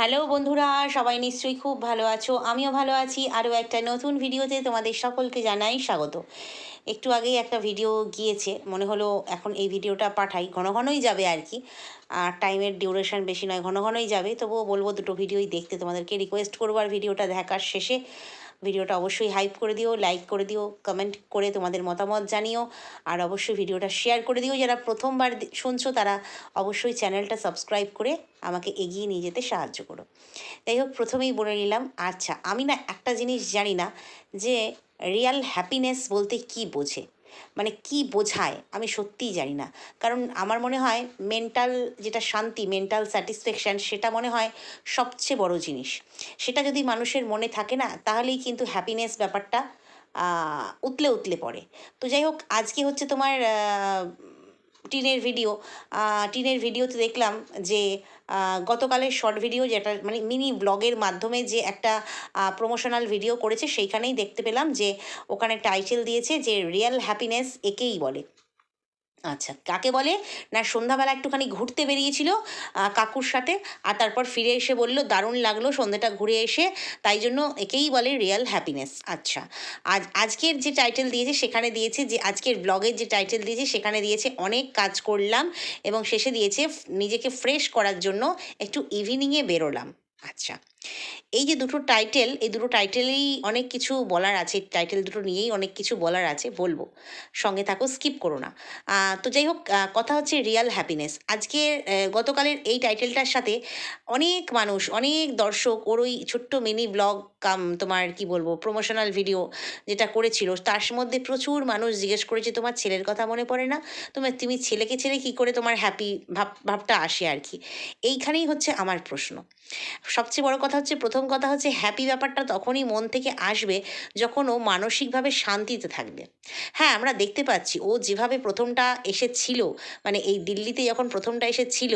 Hello বন্ধুরা, সবাই নিশ্চয়ই খুব ভালো আছো। আমিও ভালো আছি। আরও একটা নতুন ভিডিওতে তোমাদের সকলকে জানাই স্বাগত। একটু আগেই একটা ভিডিও গিয়েছে, মনে হলো এখন এই ভিডিওটা পাঠাই। ঘন ঘনই যাবে আর কি। আর টাইমের ডিউরেশন বেশি নয়, ঘন ঘনই যাবে। তবুও বলব দুটো ভিডিওই দেখতে তোমাদেরকে রিকোয়েস্ট করব আর ভিডিওটা দেখার শেষে। ভিডিওটা অবশ্যই হাইপ করে দিও লাইক করে দিও কমেন্ট করে তোমাদের মতামত জানিও, আর অবশ্যই ভিডিওটা শেয়ার করে দিও। যারা প্রথমবার শুনছো, তারা অবশ্যই চ্যানেলটা সাবস্ক্রাইব করে আমাকে এগিয়ে নিয়ে যেতে সাহায্য করো। যাই হোক, প্রথমেই বলে নিলাম আচ্ছা আমি না একটা জিনিস জানি না যে রিয়াল হ্যাপিনেস বলতে কি বোঝে? মানে কি বোঝায়, আমি সত্যিই জানি না। কারণ আমার মনে হয় মেন্টাল যেটা শান্তি মেন্টাল স্যাটিসফ্যাকশান সেটা মনে হয় সবচেয়ে বড় জিনিস। সেটা যদি মানুষের মনে থাকে না, তাহলেই কিন্তু হ্যাপিনেস ব্যাপারটা উতলে উতলে পড়ে। তো যাই হোক, আজকে হচ্ছে তোমার টিনের ভিডিও টিনের ভিডিওতে দেখলাম যে গতকালের শর্ট ভিডিও যেটা মানে মিনি ব্লগের মাধ্যমে যে একটা প্রমোশনাল ভিডিও করেছে, সেইখানেই দেখতে পেলাম যে, ওখানে টাইটেল দিয়েছে যে রিয়েল হ্যাপিনেস একেই বলে। আচ্ছা কাকে বলে? না, সন্ধ্যাবেলা একটুখানি ঘুরতে বেরিয়েছিল কাকুর সাথে, আর তারপর ফিরে এসে বলল, দারুণ লাগল, সন্ধ্যাটা ঘুরে এসে। তাই জন্য একেই বলে রিয়েল হ্যাপিনেস। আচ্ছা আজ, আজকের যে টাইটেল দিয়েছে, সেখানে দিয়েছে যে, আজকের ব্লগের যে টাইটেল দিয়েছে, সেখানে দিয়েছে অনেক কাজ করলাম এবং শেষে দিয়েছে, নিজেকে ফ্রেশ করার জন্য একটু ইভিনিংয়ে বেরোলাম। আচ্ছা এই যে দুটো টাইটেল এই দুটো টাইটেলেই অনেক কিছু বলার আছে টাইটেল দুটো নিয়েই অনেক কিছু বলার আছে, বলব। সঙ্গে থাকো স্কিপ করো না। তো যাই হোক কথা হচ্ছে রিয়াল হ্যাপিনেস আজকে গতকালের এই টাইটেলটার সাথে অনেক মানুষ, অনেক দর্শক ওর ওই ছোট্ট মিনি ব্লগ কাম তোমার কি বলব প্রমোশনাল ভিডিও যেটা করেছিল, তার মধ্যে প্রচুর মানুষ জিজ্ঞেস করেছে তোমার ছেলের কথা মনে পড়ে না? তোমার তুমি ছেলেকে ছেড়ে কি করে তোমার হ্যাপি ভাব, ভাবটা আসে আর কি? এইখানেই হচ্ছে আমার প্রশ্ন। সবচেয়ে বড় কথা হচ্ছে, প্রথম কথা হচ্ছে হ্যাপি ব্যাপারটা তখনই মন থেকে আসবে যখন ও মানসিকভাবে শান্তিতে থাকবে। হ্যাঁ আমরা দেখতে পাচ্ছি, ও যেভাবে প্রথমটা এসেছিল মানে এই দিল্লিতে যখন প্রথমটা এসেছিল,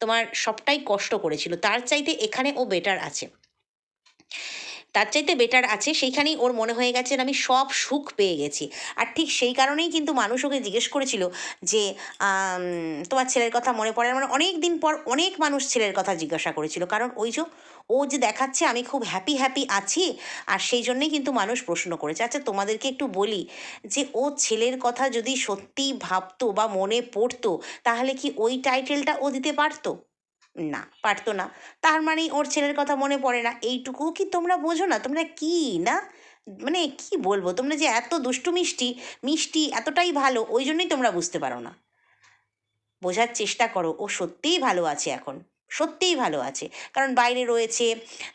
তোমার সবটাই কষ্ট করেছিল। তার চাইতে এখানে ও বেটার আছে। তার চাইতে বেটার আছে, সেইখানেই ওর মনে হয়ে গেছে আমি সব সুখ পেয়ে গেছি। আর ঠিক সেই কারণেই কিন্তু মানুষ ওকে জিজ্ঞেস করেছিল যে তোমার ছেলের কথা মনে পড়ে মানে অনেক দিন পর অনেক মানুষ ছেলের কথা জিজ্ঞাসা করেছিল। কারণ ওই যে, ও যে দেখাচ্ছে আমি খুব হ্যাপি হ্যাপি আছি, আর সেই জন্যেই কিন্তু মানুষ প্রশ্ন করেছে। আচ্ছা তোমাদেরকে একটু বলি যে, ও ছেলের কথা যদি সত্যিই ভাবতো বা মনে পড়তো, তাহলে কি ওই টাইটেলটা ও দিতে পারতো? না, পারতো না। তার মানে ওর ছেলের কথা মনে পড়ে না। এইটুকু কি তোমরা বোঝো না? তোমরা কি, না? মানে কি বলব? তোমরা যে এত দুষ্টু মিষ্টি মিষ্টি এতটাই ভালো, ওই জন্যই তোমরা বুঝতে পারো না। বোঝার চেষ্টা করো। ও সত্যিই ভালো আছে এখন। সত্যিই ভালো আছে। কারণ বাইরে রয়েছে,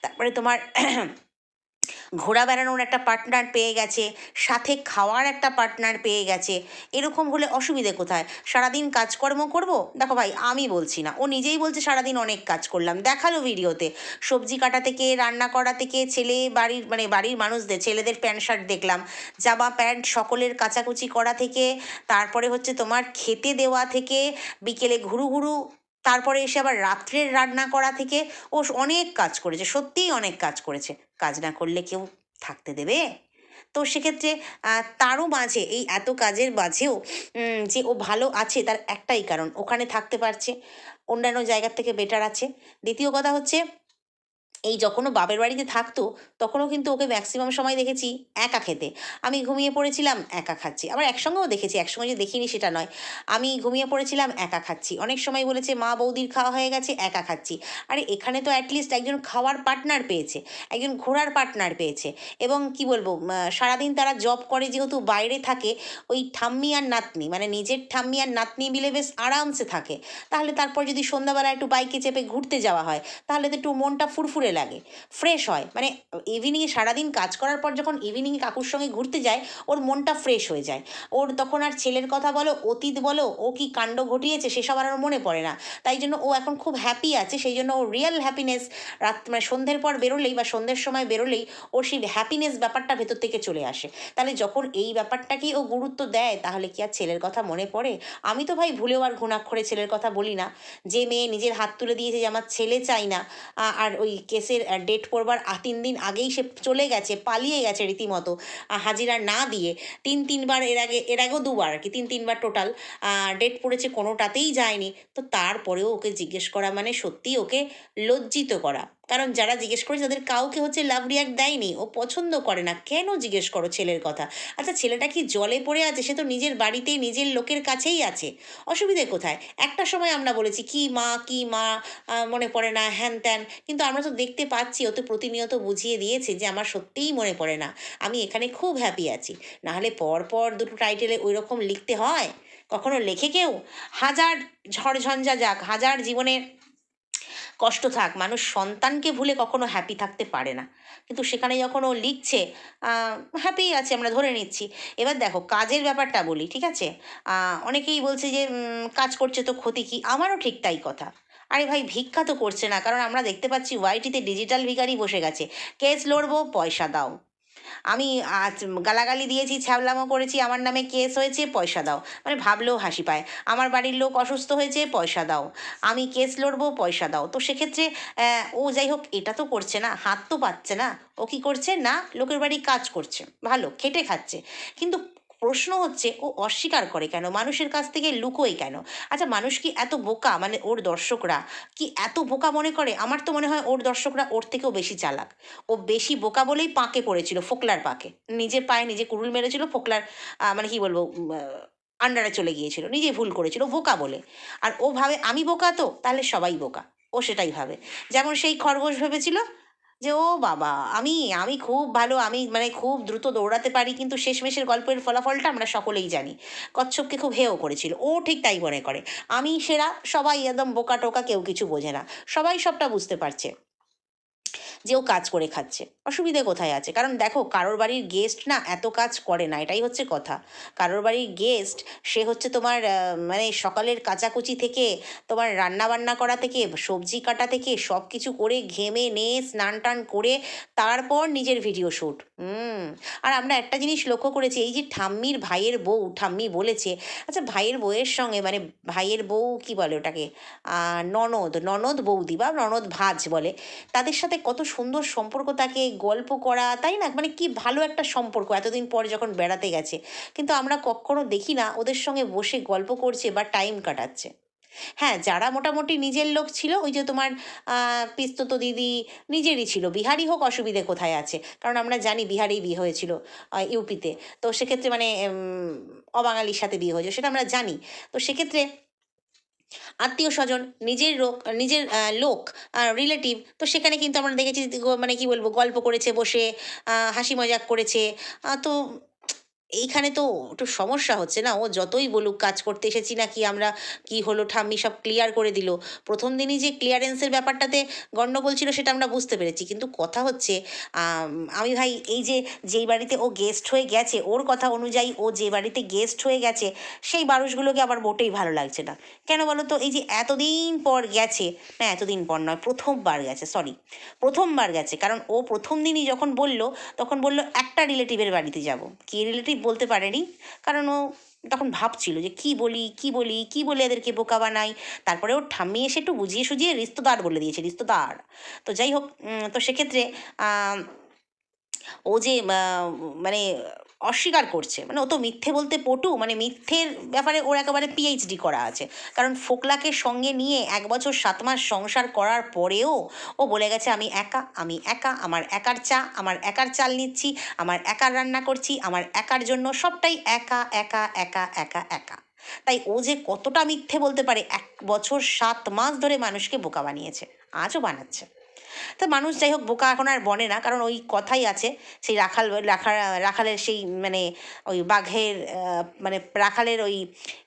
তারপরে তোমার ঘোরা বেড়ানোর একটা পার্টনার পেয়ে গেছে, সাথে খাওয়ার একটা পার্টনার পেয়ে গেছে, এরকম হলে অসুবিধে কোথায়? সারাদিন কাজকর্ম করব? দেখো ভাই, আমি বলছি না। ও নিজেই বলছে, সারাদিন অনেক কাজ করলাম। দেখাল ভিডিওতে, সবজি কাটা থেকে রান্না করা থেকে ছেলে বাড়ির মানে বাড়ির মানুষদের, ছেলেদের প্যান্ট শার্ট দেখলাম, জামা প্যান্ট সকলের কাচাকুচি করা থেকে, তারপরে হচ্ছে তোমার খেতে দেওয়া থেকে, বিকেলে ঘুরু ঘুরু তারপরে এসে আবার রাত্রের রান্না করা থেকে ও অনেক কাজ করেছে, সত্যিই অনেক কাজ করেছে। কাজ না করলে কেউ থাকতে দেবে? তো সেক্ষেত্রে তারও মাঝে, এই এত কাজের মাঝেও যে ও ভালো আছে তার একটাই কারণ, ওখানে থাকতে পারছে। অন্যান্য জায়গার থেকে বেটার আছে। দ্বিতীয় কথা হচ্ছে এই যখনও বাপের বাড়িতে থাকতো, তখনও কিন্তু ওকে ম্যাক্সিমাম সময় দেখেছি একা খেতে। আমি ঘুমিয়ে পড়েছিলাম, একা খাচ্ছি। আবার একসঙ্গেও দেখেছি, একসঙ্গে যে দেখিনি সেটা নয়। আমি ঘুমিয়ে পড়েছিলাম, একা খাচ্ছি। অনেক সময় বলেছে, মা, বৌদির খাওয়া হয়ে গেছে, একা খাচ্ছি। আরে, এখানে তো অ্যাটলিস্ট একজন খাওয়ার পার্টনার পেয়েছে, একজন ঘোরার পার্টনার পেয়েছে। এবং কি বলব সারাদিন তারা জব করে যেহেতু বাইরে থাকে, ওই ঠাম্মি আর নাতনি মানে নিজের ঠাম্মি আর নাতনি মিলে বেশ আরামসে থাকে। তাহলে তারপর যদি সন্ধ্যাবেলা একটু বাইকে চেপে ঘুরতে যাওয়া হয়, তাহলে তো একটু মনটা ফুরফুরে লাগে। ফ্রেশ হয়। মানে ইভিনিংয়ে সারাদিন কাজ করার পর যখন ইভিনিংয়ে কাকুর সঙ্গে ঘুরতে যায়, ওর মনটা ফ্রেশ হয়ে যায়। ওর তখন আর ছেলের কথা বলো, অতীত বলো, ও কি কাণ্ড ঘটিয়েছে সেসব আর মনে পড়ে না। তাই জন্য ও এখন খুব হ্যাপি আছে। সেই জন্য ও রিয়েল হ্যাপিনেস রাত মানে সন্ধ্যের পর বেরোলেই বা সন্ধ্যের সময় বেরোলেই ওর সেই হ্যাপিনেস ব্যাপারটা ভেতর থেকে চলে আসে। তাহলে যখন এই ব্যাপারটাকেই ও গুরুত্ব দেয়, তাহলে কি আর ছেলের কথা মনে পড়ে? আমি তো ভাই ভুলেও আর ঘুণাক্ষরে ছেলের কথা বলি না। যে মেয়ে নিজের হাত তুলে দিয়েছে যে আমার ছেলে চাই না আর ওই কেসের ডেট পড়বার তিন দিন আগেই সে চলে গেছে, পালিয়ে গেছে রীতিমতো হাজিরা না দিয়ে। তিন, তিনবার এর আগে, এর আগেও দুবার কি, তিন, তিনবার টোটাল ডেট পড়েছে কোনোটাতেই যায়নি। তো তারপরেও ওকে জিজ্ঞেস করা মানে সত্যি ওকে লজ্জিত করা। কারণ যারা জিজ্ঞেস করেছে তাদের কাউকে হচ্ছে লাভ রিয়াক্ট দেয়নি। ও পছন্দ করে না। কেন জিজ্ঞেস করো ছেলের কথা? আচ্ছা ছেলেটা কি জলে পড়ে আছে? সে তো নিজের বাড়িতেই নিজের লোকের কাছেই আছে। অসুবিধে কোথায়? একটা সময় আমরা বলেছি, কি মা কি মা? মনে পড়ে না, হ্যান ত্যান। কিন্তু আমরা তো দেখতে পাচ্ছি, ও তো প্রতিনিয়ত বুঝিয়ে দিয়েছে যে আমার সত্যিই মনে পড়ে না। আমি এখানে খুব হ্যাপি আছি। নাহলে পর পর দুটো টাইটেলে ওই রকম লিখতে হয়? কখনো লেখে কেউ? হাজার ঝড়ঝঞ্ঝা যাক, হাজার জীবনে কষ্ট থাক, মানুষ সন্তানকে ভুলে কখনো হ্যাপি থাকতে পারে না। কিন্তু সেখানে যখন ও লিখছে হ্যাপি আছে, আমরা ধরে নিচ্ছি। এবার দেখো, কাজের ব্যাপারটা বলি, ঠিক আছে? অনেকেই বলছে যে কাজ করছে তো ক্ষতি কি? আমারও ঠিক তাই কথা। আরে ভাই, ভিক্ষা তো করছে না, কারণ আমরা দেখতে পাচ্ছি ওয়াইটিতে ডিজিটাল ভিকারি বসে গেছে। কেস লড়বো, পয়সা দাও। আমি আজ গালাগালি দিয়েছি, ছ্যাবলামো করেছি, আমার নামে কেস হয়েছে, পয়সা দাও। মানে ভাবলেও হাসি পায়। আমার বাড়ির লোক অসুস্থ হয়েছে, পয়সা দাও। আমি কেস লড়বো, পয়সা দাও। তো সেক্ষেত্রে ও যাই হোক, এটা তো করছে না, হাত তো পাচ্ছে না। ও কি করছে? না, লোকের বাড়ি কাজ করছে। ভালো, খেটে খাচ্ছে। কিন্তু প্রশ্ন হচ্ছে, ও অস্বীকার করে কেন? মানুষের কাছ থেকে লুকোয় কেন? আচ্ছা মানুষ কি এত বোকা? মানে ওর দর্শকরা কি এত বোকা মনে করে? আমার তো মনে হয় ওর দর্শকরা ওর থেকেও বেশি চালাক। ও বেশি বোকা বলেই পাকে পড়েছিল, ফোকলার পাকে। নিজের পায়ে নিজে কুড়ুল মেরেছিল, ফোকলার মানে কি বলব আন্ডারে চলে গিয়েছিল। নিজে ভুল করেছিল বোকা বলে। আর ও ভাবে, আমি বোকা তো? তাহলে সবাই বোকা। ও সেটাই ভাবে। যেমন সেই খরগোশ ভেবেছিল যে, ও বাবা, আমি আমি খুব ভালো, আমি মানে খুব দ্রুত দৌড়াতে পারি, কিন্তু শেষমেশের গল্পের ফলাফলটা আমরা সকলেই জানি। কচ্ছপকে খুব হেও করেছিল। ও ঠিক তাই মনে করে। আমি সেরা, সবাই একদম বোকা টোকা কেউ কিছু বোঝে না। সবাই সবটা বুঝতে পারছে। যে ও কাজ করে খাচ্ছে। অসুবিধে কোথায় আছে? কারণ দেখো, কারোর বাড়ির গেস্ট না এত কাজ করে না, এটাই হচ্ছে কথা। কারোর বাড়ির গেস্ট সে হচ্ছে তোমার মানে সকালের কাচাকুচি থেকে, তোমার রান্না বান্না করা থেকে, সবজি কাটা থেকে সব কিছু করে ঘেমে নে স্নান টান করে, তারপর নিজের ভিডিও শ্যুট হুম। আর আমরা একটা জিনিস লক্ষ্য করেছি, এই যে ঠাম্মির ভাইয়ের বউ, ঠাম্মি বলেছে আচ্ছা ভাইয়ের বউয়ের সঙ্গে মানে ভাইয়ের বউ কি বলে ওটাকে? ননদ ননদ বৌদি বা ননদ ভাজ বলে, তাদের সাথে কত সুন্দর সম্পর্ক তাকে গল্প করা, তাই না? মানে কি ভালো একটা সম্পর্ক এতদিন পর যখন বেড়াতে গেছে। কিন্তু আমরা কখনো দেখি না ওদের সঙ্গে বসে গল্প করছে বা টাইম কাটাচ্ছে। হ্যাঁ যারা মোটামুটি নিজের লোক ছিল, ওই যে তোমার পিস্তত দিদি নিজেরই ছিল। বিহারি হোক, অসুবিধে কোথায় আছে? কারণ আমরা জানি বিহারেই বিয়ে হয়েছিল ইউপিতে। তো সেক্ষেত্রে মানে অবাঙালির সাথে বিয়ে হয়েছে, সেটা আমরা জানি। তো সেক্ষেত্রে আত্মীয় স্বজন, নিজের লোক নিজের লোক রিলেটিভ তো সেখানে কিন্তু আমরা দেখেছি মানে কি বলব, গল্প করেছে বসে হাসি মজাক করেছে তো এইখানে তো একটু সমস্যা হচ্ছে না? ও যতই বলুক কাজ করতে এসেছি নাকি আমরা, কি হলো ঠাম্মি সব ক্লিয়ার করে দিল। প্রথম দিনই যে ক্লিয়ারেন্সের ব্যাপারটাতে গণ্ডগোল ছিল সেটা আমরা বুঝতে পেরেছি। কিন্তু কথা হচ্ছে, আমি ভাই, এই যে যেই বাড়িতে ও গেস্ট হয়ে গেছে, ওর কথা অনুযায়ী ও যে বাড়িতে গেস্ট হয়ে গেছে, সেই মানুষগুলোকে আমার মোটেই ভালো লাগছে না। কেন বলো তো এই যে এতদিন পর গেছে, না, এতদিন পর নয়, প্রথমবার গেছে সরি প্রথমবার গেছে। কারণ ও প্রথম দিনই যখন বলল, তখন বলল একটা রিলেটিভের বাড়িতে যাব। কি রিলেটিভ বলতে পারেনি। কারণ ও তখন ভাবছিল যে কি বলি কি বলি, কি বলে এদেরকে বোকা বানাই? তারপরে ওর ঠাম্মি এসে একটু বুঝিয়ে সুঝিয়ে রিস্তদার বলে দিয়েছে, রিস্তদার। তো যাই হোক তো সেক্ষেত্রে ও যে মানে অস্বীকার করছে। মানে ও তো মিথ্যে বলতে পটু মানে মিথ্যের ব্যাপারে ওর একেবারে পিএইচডি করা আছে। কারণ ফোকলাকে সঙ্গে নিয়ে এক বছর সাত মাস সংসার করার পরেও ও বলে গেছে, আমি একা আমি একা, আমার একার চা, আমার একার চাল নিচ্ছি, আমার একার রান্না করছি, আমার একার জন্য সবটাই একা একা একা একা একা। তাই ও যে কতটা মিথ্যে বলতে পারে, এক বছর সাত মাস ধরে মানুষকে বোকা বানিয়েছে, আজও বানাচ্ছে। তো মানুষ যাই হোক বোকা এখন আর বনে না, কারণ ওই কথাই আছে, সেই রাখাল, রাখা, রাখালের সেই মানে ওই বাঘের মানে রাখালের ওই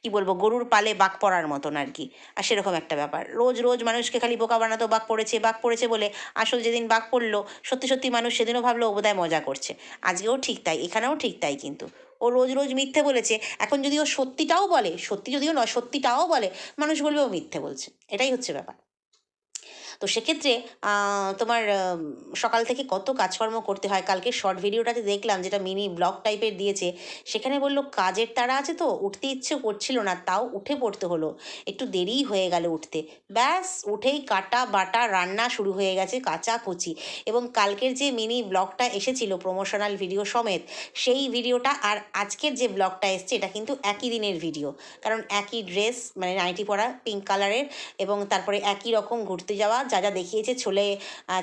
কি বলব, গরুর পালে বাঘ পড়ার মতন আর কি, আর সেরকম একটা ব্যাপার। রোজ রোজ মানুষকে খালি বোকা বানাতো, বাঘ পড়েছে বাঘ পড়েছে বলে আসল যেদিন বাঘ পড়ল, সত্যি সত্যি মানুষ সেদিনও ভাবলো, ও বোধহয় মজা করছে। আজকেও ঠিক তাই, এখানেও ঠিক তাই কিন্তু। ও রোজ রোজ মিথ্যে বলেছে, এখন যদি ও সত্যিটাও বলে, সত্যি যদিও নয়, সত্যিটাও বলে, মানুষ বলবে ও মিথ্যে বলছে। এটাই হচ্ছে ব্যাপার। তো সেক্ষেত্রে তোমার সকাল থেকে কত কাজকর্ম করতে হয়? কালকে শর্ট ভিডিওটাতে দেখলাম যেটা মিনি ব্লগ টাইপের দিয়েছে, সেখানে বলল কাজের তারা আছে তো, উঠতে ইচ্ছে করছিল না, তাও উঠে পড়তে হলো। একটু দেরিই হয়ে গেল উঠতে। ব্যাস, উঠেই কাটা বাটা রান্না শুরু হয়ে গেছে কাঁচা কুচি এবং কালকের যে মিনি ব্লগটা এসেছিল প্রমোশনাল ভিডিও সমেত, সেই ভিডিওটা আর আজকের যে ব্লগটা এসছে, এটা কিন্তু একই দিনের ভিডিও কারণ একই ড্রেস মানে নাইটি পরা পিঙ্ক কালারের এবং তারপরে একই রকম ঘুরতে যাওয়া যা যা দেখিয়েছে, ছোলে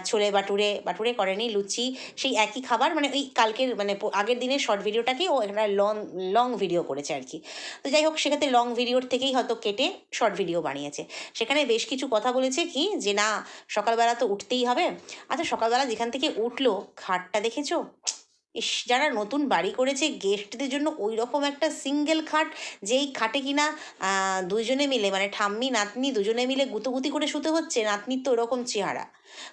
ছোলে বাটুরে বাটুরে করেনি, লুচি, সেই একই খাবার মানে ওই কালকের মানে আগের দিনের শর্ট ভিডিওটাকেই ও একটা লং লং ভিডিও করেছে আর কি। তো যাই হোক, সেক্ষেত্রে লং ভিডিওর থেকেই হয়তো কেটে শর্ট ভিডিও বানিয়েছে। সেখানে বেশ কিছু কথা বলেছে কি, যে না, সকালবেলা তো উঠতেই হবে। আচ্ছা সকালবেলা যেখান থেকে উঠল, খাটটা দেখেছ? ইস যারা নতুন বাড়ি করেছে গেস্টদের জন্য ওই রকম একটা সিঙ্গেল খাট যেই খাটে কিনা আহ, দুইজনে মিলে মানে ঠাম্মি নাতনি দুজনে মিলে গুতুগুতি করে শুতে হচ্ছে নাতনির তো ওরকম চেহারা।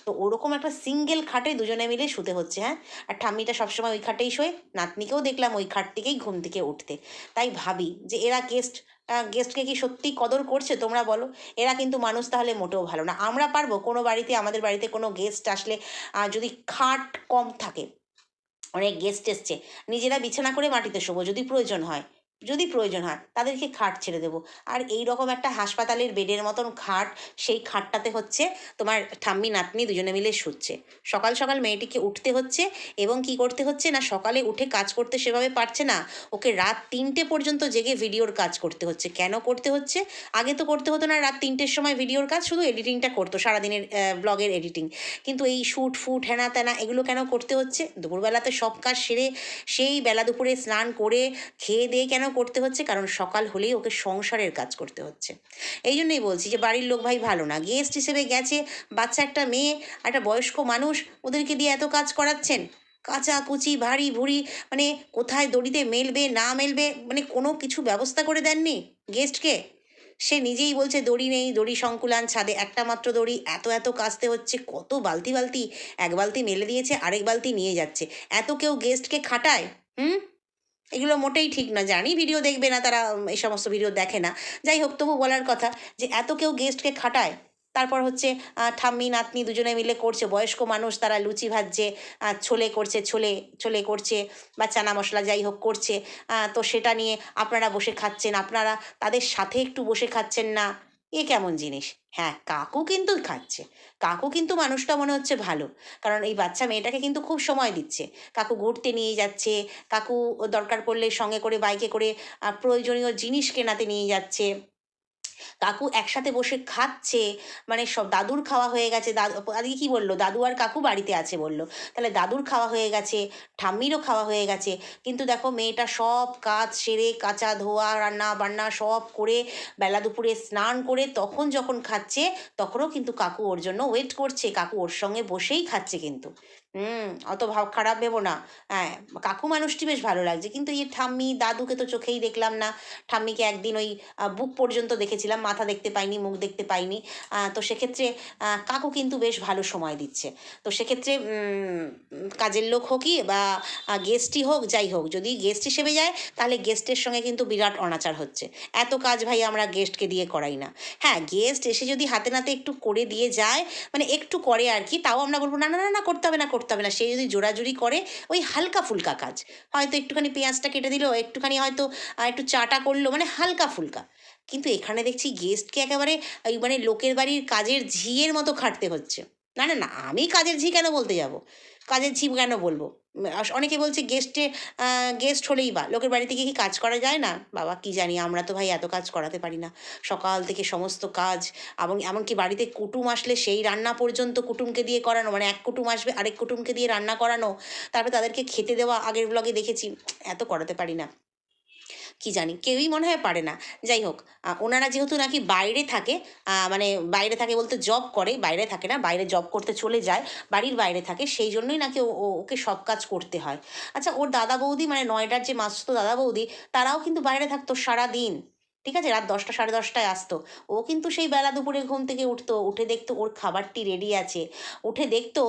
তো ওরকম একটা সিঙ্গেল খাটে দুজনে মিলে শুতে হচ্ছে হ্যাঁ? আর ঠাম্মিটা সবসময় ওই খাটেই শোয় নাতনিকেও দেখলাম ওই খাট থেকেই ঘুম থেকে উঠতে। তাই ভাবি যে এরা গেস্ট গেস্টকে কি সত্যিই কদর করছে তোমরা বলো? এরা কিন্তু মানুষ তাহলে মোটেও ভালো না। আমরা পারব কোনো বাড়িতে আমাদের বাড়িতে কোনো গেস্ট আসলে যদি খাট কম থাকে। অনেক গেস্ট এসছে। নিজেরা বিছানা করে মাটিতে শোবো যদি প্রয়োজন হয়। যদি প্রয়োজন হয়, তাদেরকে খাট ছেড়ে দেবো। আর এই রকম একটা হাসপাতালের বেডের মতন খাট, সেই খাটটাতে হচ্ছে তোমার ঠাম্মি, নাতনি দুজনে মিলে শুচ্ছে। সকাল সকাল মেয়েটিকে উঠতে হচ্ছে এবং কি করতে হচ্ছে না, সকালে উঠে কাজ করতে সেভাবে পারছে না, ওকে রাত তিনটে পর্যন্ত জেগে ভিডিওর কাজ করতে হচ্ছে। কেন করতে হচ্ছে? আগে তো করতে হতো না রাত তিনটের সময় ভিডিওর কাজ, শুধু এডিটিংটা করতো, সারাদিনের ব্লগের এডিটিং। কিন্তু এই শ্যুট ফুট, হেনা তেনা, এগুলো কেন করতে হচ্ছে? দুপুরবেলাতে সব কাজ সেরে, সেই বেলা দুপুরে স্নান করে, খেয়ে দিয়ে কেন করতে হচ্ছে, কারণ সকাল হলেই ওকে সংসারের কাজ করতে হচ্ছে। এই জন্যই বলছি যে, বাড়ির লোক ভাই ভালো না। গেস্ট হিসেবে গেছে, বাচ্চা একটা মেয়ে, একটা বয়স্ক মানুষ, ওদেরকে দিয়ে এত কাজ করাচ্ছেন? কাঁচা কুচি ভারী ভুড়ি মানে কোথায় দড়িতে মেলবে, না মেলবে মানে কোনো কিছু ব্যবস্থা করে দেননি গেস্টকে? সে নিজেই বলছে, দড়ি নেই, দড়ি সংকুলান, ছাদে একটা মাত্র দড়ি, এত এত কাচতে হচ্ছে, কত বালতি বালতি, এক বালতি মেলে দিয়েছে, আরেক বালতি নিয়ে যাচ্ছে। এত কেউ গেস্টকে খাটায়? হুম? এগুলো মোটেই ঠিক না। জানি ভিডিও দেখবে না, তারা এই সমস্ত ভিডিও দেখে না। যাই হোক, তবু বলার কথা যে, এত কেউ গেস্টকে খাটায়, তারপর হচ্ছে ঠাম্মি, নাতনি দুজনে মিলে করছে, বয়স্ক মানুষ, তারা লুচি ভাজছে ছোলে করছে, ছোলে ছোলে করছে, বা চানা মশলা যাই হোক করছে তো সেটা নিয়ে আপনারা বসে খাচ্ছেন, আপনারা তাদের সাথে একটু বসে খাচ্ছেন না। এ কেমন জিনিস? হ্যাঁ কাকু কিন্তু খাচ্ছে। কাকু কিন্তু মানুষটা মনে হচ্ছে ভালো। কারণ এই বাচ্চা মেয়েটাকে কিন্তু খুব সময় দিচ্ছে। কাকু ঘুরতে নিয়ে যাচ্ছে, কাকু দরকার পড়লে সঙ্গে করে, বাইকে করে প্রয়োজনীয় জিনিস কেনাতে নিয়ে যাচ্ছে। কাকু একসাথে বসে খাচ্ছে মানে সব দাদুর খাওয়া হয়ে গেছে, দাদু কি বলল? দাদু আর কাকু বাড়িতে আছে বলল। তাহলে দাদুর খাওয়া হয়ে গেছে, ঠাম্মিরও খাওয়া হয়ে গেছে। কিন্তু দেখো মেয়েটা সব কাজ সেরে, কাঁচা ধোয়া, রান্না বান্না সব করে, বেলা দুপুরে স্নান করে তখন যখন খাচ্ছে, তখনও কিন্তু কাকু ওর জন্য ওয়েট করছে। কাকু ওর সঙ্গে বসেই খাচ্ছে কিন্তু। হুম, অত ভাব খারাপ ভেবো না। হ্যাঁ কাকু মানুষটি বেশ ভালো লাগছে। কিন্তু এই ঠাম্মি, দাদুকে তো চোখেই দেখলাম না। ঠাম্মিকে একদিন ওই বুক পর্যন্ত দেখেছিলাম, মাথা দেখতে পাইনি, মুখ দেখতে পাইনি। তো সেক্ষেত্রে কাকু কিন্তু বেশ ভালো সময় দিচ্ছে। তো সেক্ষেত্রে কাজের লোক হোকই বা গেস্টই হোক, যাই হোক, যদি গেস্ট হিসেবে যায়, তাহলে গেস্টের সঙ্গে কিন্তু বিরাট অনাচার হচ্ছে। এত কাজ ভাই আমরা গেস্টকে দিয়ে করাই না। হ্যাঁ গেস্ট এসে যদি হাতে নাতে একটু করে দিয়ে যায় মানে একটু করে আর কি, তাও আমরা বলব না না না, করতে হবে না, করতে হবে না। সে যদি জোড়াজুড়ি করে, ওই হালকা ফুলকা কাজ। হয়তো একটুখানি পেঁয়াজটা কেটে দিল, একটুখানি হয়তো একটু চাটা করল মানে হালকা ফুলকা। কিন্তু এখানে দেখছি গেস্টকে একেবারে মানে লোকের বাড়ির কাজের ঝিয়ের মতো খাটতে হচ্ছে। না না না, আমি কাজের ঝি কেন বলতে যাব? কাজের ঝি কেন বলব? অনেকে বলছে গেস্টে গেস্ট হলেই বা, লোকের বাড়িতে গিয়ে কি কাজ করা যায় না? বাবা, কি জানি, আমরা তো ভাই এত কাজ করাতে পারি না। সকাল থেকে সমস্ত কাজ, এবং এমনকি বাড়িতে কুটুম আসলে সেই রান্না পর্যন্ত কুটুমকে দিয়ে করানো মানে এক কুটুম আসবে, আরেক কুটুমকে দিয়ে রান্না করানো তারপর তাদেরকে খেতে দেওয়া আগের ব্লগে দেখেছি, এত করাতে পারি না। কি জানি, কেউই মনে হয় পারে না। যাই হোক ওনারা যেহেতু নাকি বাইরে থাকে মানে বাইরে থাকে বলতে জব করে, বাইরে থাকে না, বাইরে জব করতে চলে যায়, বাড়ির বাইরে থাকে, সেই জন্যই নাকি ওকে সব কাজ করতে হয়। আচ্ছা ওর দাদা বৌদি মানে নয়ডার যে মাস্ত দাদা বৌদি, তারাও কিন্তু বাইরে থাকতো সারা দিন ঠিক আছে? রাত দশটা, সাড়ে দশটায় আসতো। ও কিন্তু সেই বেলা দুপুরে ঘুম থেকে উঠতো। উঠে দেখতো ওর খাবারটি রেডি আছে। উঠে দেখতো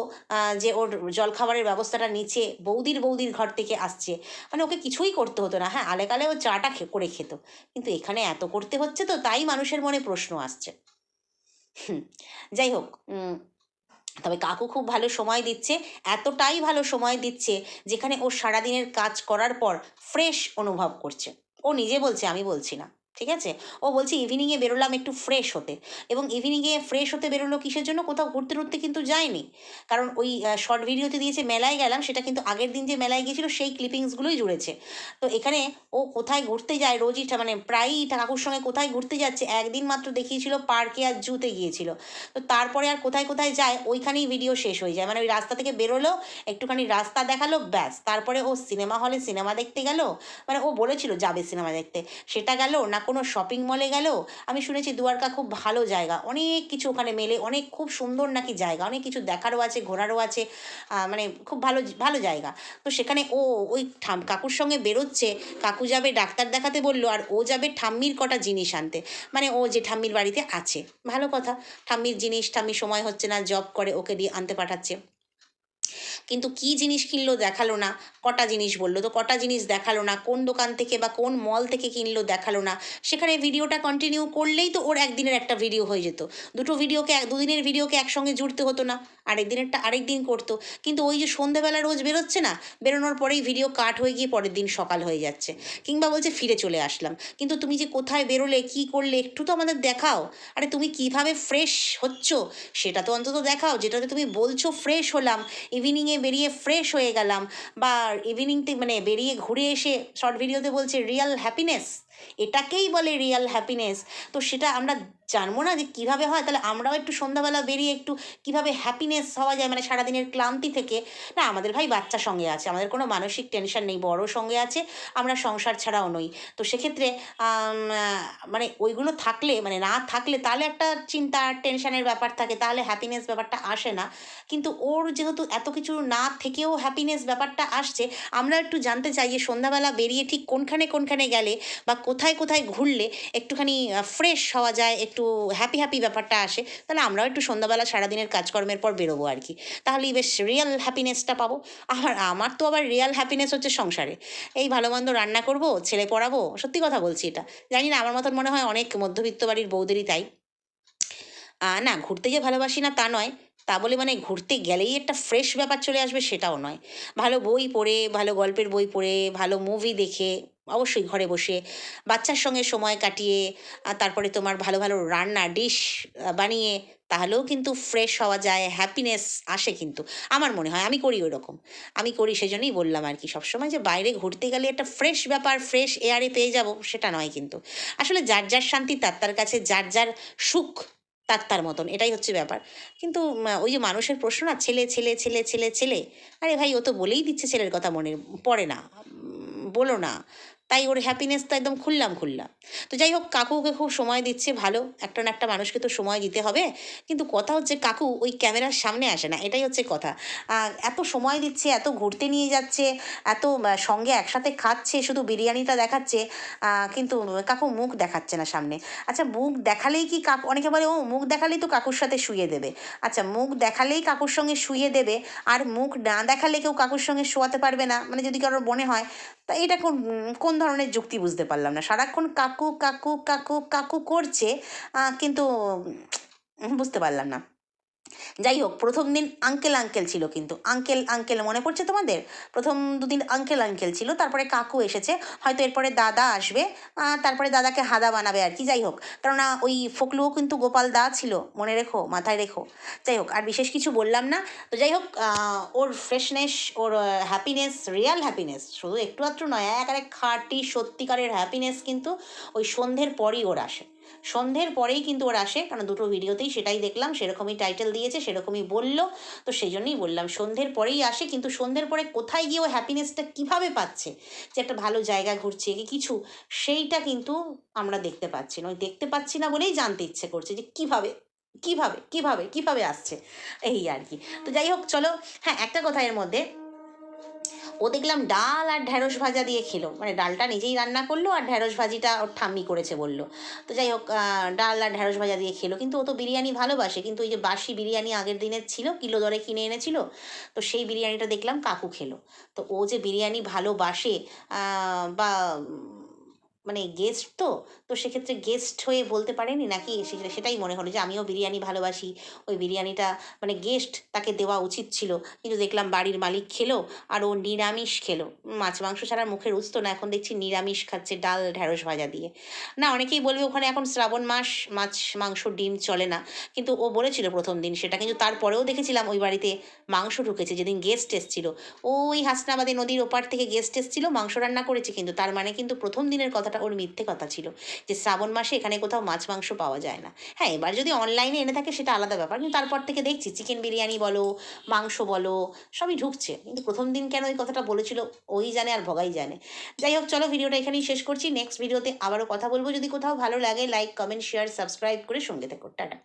যে ওর জলখাবারের ব্যবস্থাটা নিচে বৌদির বৌদির ঘর থেকে আসছে। মানে ওকে কিছুই করতে হতো না। হ্যাঁ আলেকালে ও চাটা করে খেত। কিন্তু এখানে এত করতে হচ্ছে তো, তাই মানুষের মনে প্রশ্ন আসছে। যাই হোক তবে কাকু খুব ভালো সময় দিচ্ছে, এতটাই ভালো সময় দিচ্ছে, যেখানে ও সারাদিনের কাজ করার পর ফ্রেশ অনুভব করছে। ও নিজে বলছে, আমি বলছি না। ঠিক আছে? ও বলছে ইভিনিংয়ে বেরোলাম একটু ফ্রেশ হতে। এবং ইভিনিংয়ে ফ্রেশ হতে বেরোলো কিসের জন্য? কোথাও ঘুরতে টুরতে কিন্তু যায়নি। কারণ ওই শর্ট ভিডিওতে দিয়েছে, মেলায় গেলাম। সেটা কিন্তু আগের দিন যে মেলায় গিয়েছিল, সেই ক্লিপিংসগুলোই জুড়েছে। তো এখানে ও কোথায় ঘুরতে যায় রোজই মানে প্রায়ই ঠাকুর সঙ্গে কোথায় ঘুরতে যাচ্ছে, একদিন মাত্র দেখিয়েছিল পার্কে আর জুতে গিয়েছিল। তো তারপরে আর কোথায় কোথায় যায়, ওইখানেই ভিডিও শেষ হয়ে যায়। মানে ওই রাস্তা থেকে বেরোলো, একটুখানি রাস্তা দেখাল, ব্যাস। তারপরে ও সিনেমা হলে সিনেমা দেখতে গেল। মানে ও বলেছিল, যাবে সিনেমা দেখতে। সেটা গেল, না কোনো শপিং মলে গেল আমি শুনেছি দুয়ারকা খুব ভালো জায়গা। অনেক কিছু ওখানে মেলে, অনেক খুব সুন্দর নাকি জায়গা, অনেক কিছু দেখারও আছে, ঘোরারও আছে মানে খুব ভালো ভালো জায়গা। তো সেখানে ও, ওই ঠাম, কাকুর সঙ্গে বেরোচ্ছে, কাকু যাবে ডাক্তার দেখাতে বলল, আর ও যাবে ঠাম্মির কটা জিনিস আনতে। মানে ও যে ঠাম্মির বাড়িতে আছে, ভালো কথা। ঠাম্মির জিনিস, ঠাম্মির সময় হচ্ছে না জব করে, ওকে দিয়ে আনতে পাঠাচ্ছে। কিন্তু কি জিনিস কিনলো দেখাল না? কটা জিনিস বলল? তো কটা জিনিস দেখাল না? কোন দোকান থেকে বা কোন মল থেকে কিনলো দেখাল না? সেখানে ভিডিওটা কন্টিনিউ করলেই তো ওর একদিনের একটা ভিডিও হয়ে যেত। দুটো ভিডিওকে দুদিনের ভিডিওকে একসঙ্গে জুড়তে হতো না। আরেক দিনেরটা আরেক দিন করতো। কিন্তু ওই যে সন্ধেবেলা রোজ বেরোচ্ছে না, বেরোনোর পরেই ভিডিও কাট হয়ে গিয়ে পরের দিন সকাল হয়ে যাচ্ছে। কিংবা বলছে ফিরে চলে আসলাম। কিন্তু তুমি যে কোথায় বেরোলে, কি করলে, একটু তো আমাদের দেখাও। আরে তুমি কীভাবে ফ্রেশ হচ্ছ, সেটা তো অন্তত দেখাও। যেটাতে তুমি বলছো ফ্রেশ হলাম ইভিনিংয়ে বেরিয়ে ফ্রেশ হয়ে গেলাম, বা ইভিনিংতে মানে বেরিয়ে ঘুরে এসে শর্ট ভিডিওতে বলছে রিয়াল হ্যাপিনেস এটাকেই বলে রিয়াল হ্যাপিনেস তো সেটা আমরা জানব না যে কীভাবে হয়। তাহলে আমরাও একটু সন্ধ্যাবেলা বেরিয়ে একটু কীভাবে হ্যাপিনেস হওয়া যায়? মানে সারাদিনের ক্লান্তি থেকে। না, আমাদের ভাই বাচ্চা সঙ্গে আছে। আমাদের কোনো মানসিক টেনশন নেই। বড় সঙ্গে আছে। আমরা সংসার ছাড়াও নই। তো সেক্ষেত্রে মানে ওইগুলো থাকলে মানে না থাকলে তাহলে একটা চিন্তা টেনশনের ব্যাপার থাকে। তাহলে হ্যাপিনেস ব্যাপারটা আসে না। কিন্তু ওর যেহেতু এত কিছু না থেকেও হ্যাপিনেস ব্যাপারটা আসছে, আমরা একটু জানতে চাই যে সন্ধ্যাবেলা বেরিয়ে ঠিক কোনখানে কোনখানে গেলে বা কোথায় কোথায় ঘুরলে একটুখানি ফ্রেশ হওয়া যায়, একটু হ্যাপি হ্যাপি ব্যাপারটা আসে, তাহলে আমরাও একটু সন্ধ্যাবেলা সারাদিনের কাজকর্মের পর বেরোবো আর কি। তাহলেই বেশ রিয়েল হ্যাপিনেসটা পাবো। আর আমার তো আবার রিয়েল হ্যাপিনেস হচ্ছে সংসারে। এই ভালো মন্দ রান্না করব, ছেলে পড়াবো, সত্যি কথা বলছি এটা। জানি না, আমার মতন মনে হয় অনেক মধ্যবিত্ত বাড়ির বৌদেরই তাই। না, ঘুরতে যে ভালোবাসি না তা নয়। তা বলে মানে ঘুরতে গেলেই একটা ফ্রেশ ব্যাপার চলে আসবে সেটাও নয়। ভালো বই পড়ে, ভালো গল্পের বই পড়ে, ভালো মুভি দেখে অবশ্যই ঘরে বসে বাচ্চার সঙ্গে সময় কাটিয়ে তারপরে তোমার ভালো ভালো রান্না ডিশ বানিয়ে, তাহলেও কিন্তু ফ্রেশ হওয়া যায় হ্যাপিনেস আসে কিন্তু। আমার মনে হয় আমি করি ওরকম আমি করি সেজন্যই বললাম আর কি সবসময় যে বাইরে ঘুরতে গেলে একটা ফ্রেশ ব্যাপার ফ্রেশ এয়ারে পেয়ে যাব, সেটা নয় কিন্তু। আসলে যার যার শান্তি তার তার কাছে, যার যার সুখ তার তার মতন, এটাই হচ্ছে ব্যাপার। কিন্তু ওই যে মানুষের প্রশ্ন না, ছেলে ছেলে ছেলে ছেলে ছেলে, আরে ভাই ও তো বলেই দিচ্ছে ছেলের কথা মনে পড়ে না বলো না। তাই ওর হ্যাপিনেস তো একদম খুললাম খুললাম। তো যাই হোক কাকুকে খুব সময় দিচ্ছে, ভালো। একটা না একটা মানুষকে তো সময় দিতে হবে। কিন্তু কথা হচ্ছে, কাকু ওই ক্যামেরার সামনে আসে না, এটাই হচ্ছে কথা। এত সময় দিচ্ছে, এত ঘুরতে নিয়ে যাচ্ছে, এত সঙ্গে একসাথে খাচ্ছে, শুধু বিরিয়ানিটা দেখাচ্ছে কিন্তু কাকু মুখ দেখাচ্ছে না সামনে। আচ্ছা মুখ দেখালেই কি কাকু, অনেকে বলে, ও, মুখ দেখালেই তো কাকুর সাথে শুয়ে দেবে। আচ্ছা মুখ দেখালেই কাকুর সঙ্গে শুয়ে দেবে, আর মুখ না দেখালে কেউ কাকুর সঙ্গে শোয়াতে পারবে না। মানে যদি কারোর মনে হয়, তা এটা কোন কোন ধরনের যুক্তি বুঝতে পারলাম না। সারাক্ষণ কাকু কাকু কাকু কাকু করছে কিন্তু বুঝতে পারলাম না। যাই হোক প্রথম দিন আঙ্কেল আঙ্কেল ছিল কিন্তু। আঙ্কেল আঙ্কেল মনে পড়ছে তোমাদের? প্রথম দুদিন আঙ্কেল আঙ্কেল ছিল। তারপরে কাকু এসেছে। হয়তো এরপরে দাদা আসবে। তারপরে দাদাকে হাদা বানাবে আর কি। যাই হোক কেননা ওই ফকলুও কিন্তু গোপাল দা ছিল। মনে রেখো, মাথায় রেখো। যাই হোক আর বিশেষ কিছু বললাম না। তো যাই হোক ওর ফ্রেশনেস ওর হ্যাপিনেস রিয়াল হ্যাপিনেস শুধু একটু আধটু নয় একেবারে খাঁটি সত্যিকারের হ্যাপিনেস কিন্তু ওই সন্ধ্যের পরই ওর আসে। সন্ধ্যের পরেই কিন্তু ওর আসে, কারণ দুটো ভিডিওতেই সেটাই দেখলাম, সেরকমই টাইটেল দিয়েছে, সেরকমই বলল, তো সেই জন্যই বললাম সন্ধ্যের পরেই আসে, কিন্তু সন্ধ্যের পরে কোথায় গিয়ে ও হ্যাপিনেসটা কীভাবে পাচ্ছে? যে একটা ভালো জায়গা ঘুরছে কি কিছু, সেইটা কিন্তু আমরা দেখতে পাচ্ছি না। ওই দেখতে পাচ্ছি না বলেই জানতে ইচ্ছে করছে যে কীভাবে কীভাবে কীভাবে কীভাবে আসছে, এই আর কি। তো যাই হোক, চলো হ্যাঁ একটা কথা এর মধ্যে ও দেখলাম ডাল আর ঢ্যাঁড়স ভাজা দিয়ে খেলো। মানে ডালটা নিজেই রান্না করল আর ঢ্যাঁড়স ভাজিটা ওর ঠাম্মি করেছে বলল। তো যাই হোক ডাল আর ঢ্যাঁড়স ভাজা দিয়ে খেলো। কিন্তু ও তো বিরিয়ানি ভালোবাসে। কিন্তু ওই যে বাসি বিরিয়ানি আগের দিনের ছিল, কিলো দরে কিনে এনেছিল, তো সেই বিরিয়ানিটা দেখলাম কাকু খেলো। তো ও যে বিরিয়ানি ভালোবাসে বা মানে গেস্ট তো তো সেক্ষেত্রে গেস্ট হয়ে বলতে পারেনি নাকি? সেটাই মনে হলো যে আমিও বিরিয়ানি ভালোবাসি। ওই বিরিয়ানিটা মানে গেস্ট তাকে দেওয়া উচিত ছিল। কিন্তু দেখলাম বাড়ির মালিক খেলো আর ও নিরামিষ খেলো। মাছ মাংস ছাড়া মুখে রুচতো না, এখন দেখছি নিরামিষ খাচ্ছে ডাল ঢ্যাঁড়স ভাজা দিয়ে। না, অনেকেই বলবে ওখানে এখন শ্রাবণ মাস, মাছ মাংস, ডিম চলে না। কিন্তু ও বলেছিল প্রথম দিন সেটা। কিন্তু তারপরেও দেখেছিলাম ওই বাড়িতে মাংস ঢুকেছে, যেদিন গেস্ট এসেছিল। ওই হাসনাবাদী নদীর ওপার থেকে গেস্ট এসেছিল, মাংস রান্না করেছে কিন্তু। তার মানে কিন্তু প্রথম দিনের কথাটা ওর মিথ্যে কথা ছিল যে শ্রাবণ মাসে এখানে কোথাও মাছ, মাংস পাওয়া যায় না। হ্যাঁ এবার যদি অনলাইনে এনে থাকে সেটা আলাদা ব্যাপার। কিন্তু তারপর থেকে দেখছি চিকেন বিরিয়ানি বলো, মাংস বলো, সবই ঢুকছে। কিন্তু প্রথম দিন কেন ওই কথাটা বলেছিল ওই জানে আর ভগাই জানে। যাই হোক, চলো ভিডিওটা এখানেই শেষ করছি। নেক্সট ভিডিওতে আবারও কথা বলব। যদি কোথাও ভালো লাগে লাইক কমেন্ট শেয়ার সাবস্ক্রাইব করে সঙ্গে থাকো। টাটা।